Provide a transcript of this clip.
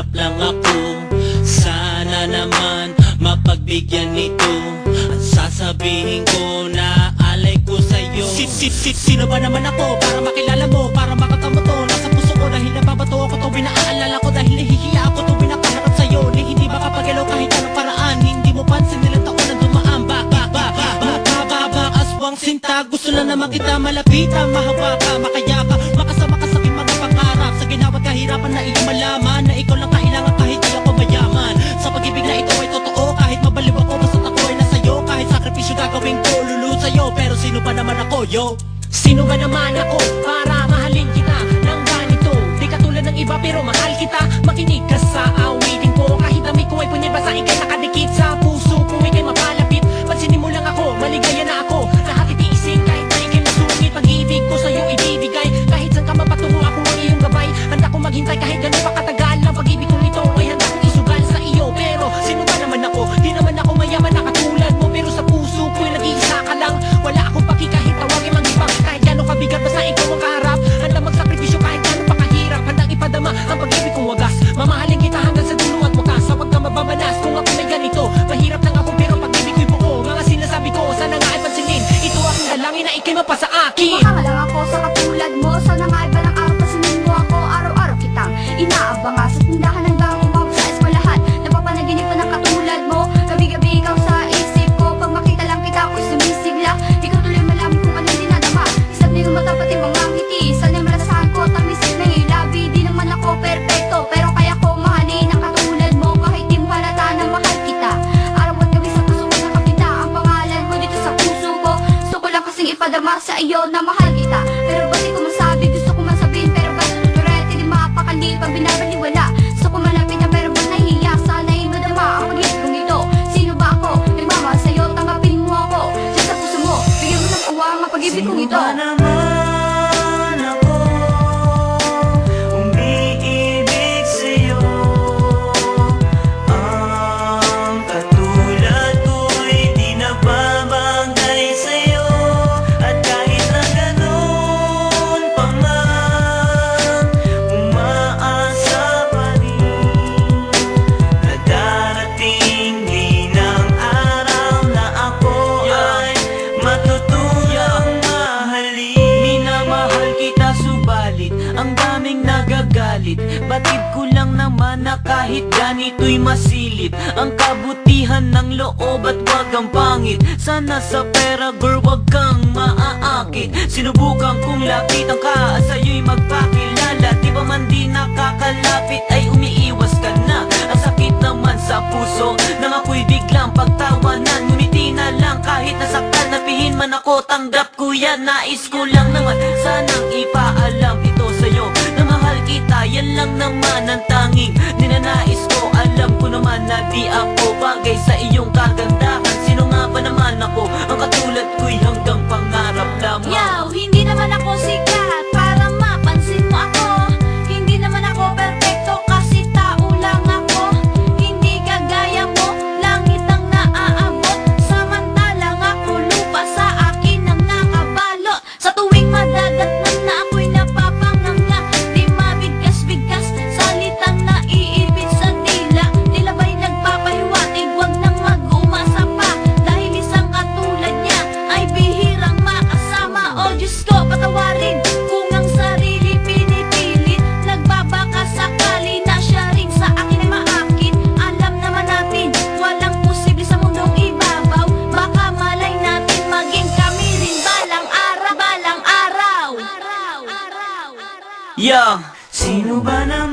Nangangarap lang ako. Sana naman mapagbigyan nito. At sasabihin ko na alay ko sa'yo. Si, si, si, Sino ba naman ako para makilala mo Para makatamo to Nasa puso ko dahil nababato ako Tuwing naaalala ko dahil nahihiya ako Tuwing nakaharap sa'yo. Ni hindi makapagalaw kahit anong paraan. Hindi mo pansin nilang taon na dumaan. Bak, bak, bak, bak, bak, Aswang sinta. Gusto lang naman kita malapitan Mahawaka, makayaka. Makasama ka sa aking mga pangarap. Sa ginawa't kahirapan na iyong malaman. Sino ba naman ako yo? Sino ba naman ako para mahalin kita ng ganito? Di katulad ng iba pero mahal kita Makinig ka sa awitin ko Kahit dami ko ay punyay basahin kay nakadikit sa puso ko Ika'y mapalapit dalangin na ikay mapasa akin. Baka lang ako sa katulad mo Sana nga ang pag-ibig kong nagagalit Batid ko lang naman na kahit ganito'y masilip Ang kabutihan ng loob at wag ang pangit. Sana sa pera girl wag kang maaakit. Sinubukan kong lapitan ka sa'yo'y magpakilala. Di ba man di nakakalapit ay umiiwas ka na. Ang sakit naman sa puso nang ako'y biglang pagtawanan. Ngumiti na lang kahit nasaktan Napihin man ako tanggap ko yan. Nais ko lang naman sanang ipaalam O Diyos ko, patawarin kung ang sarili pinipilit. Nagbabaka sakali na siya rin sa akin ay maakit. Alam naman natin, walang posible sa mundong ibabaw. Baka malay natin maging kami rin balang araw Balang araw. Araw, araw, araw Yeah, sino ba naman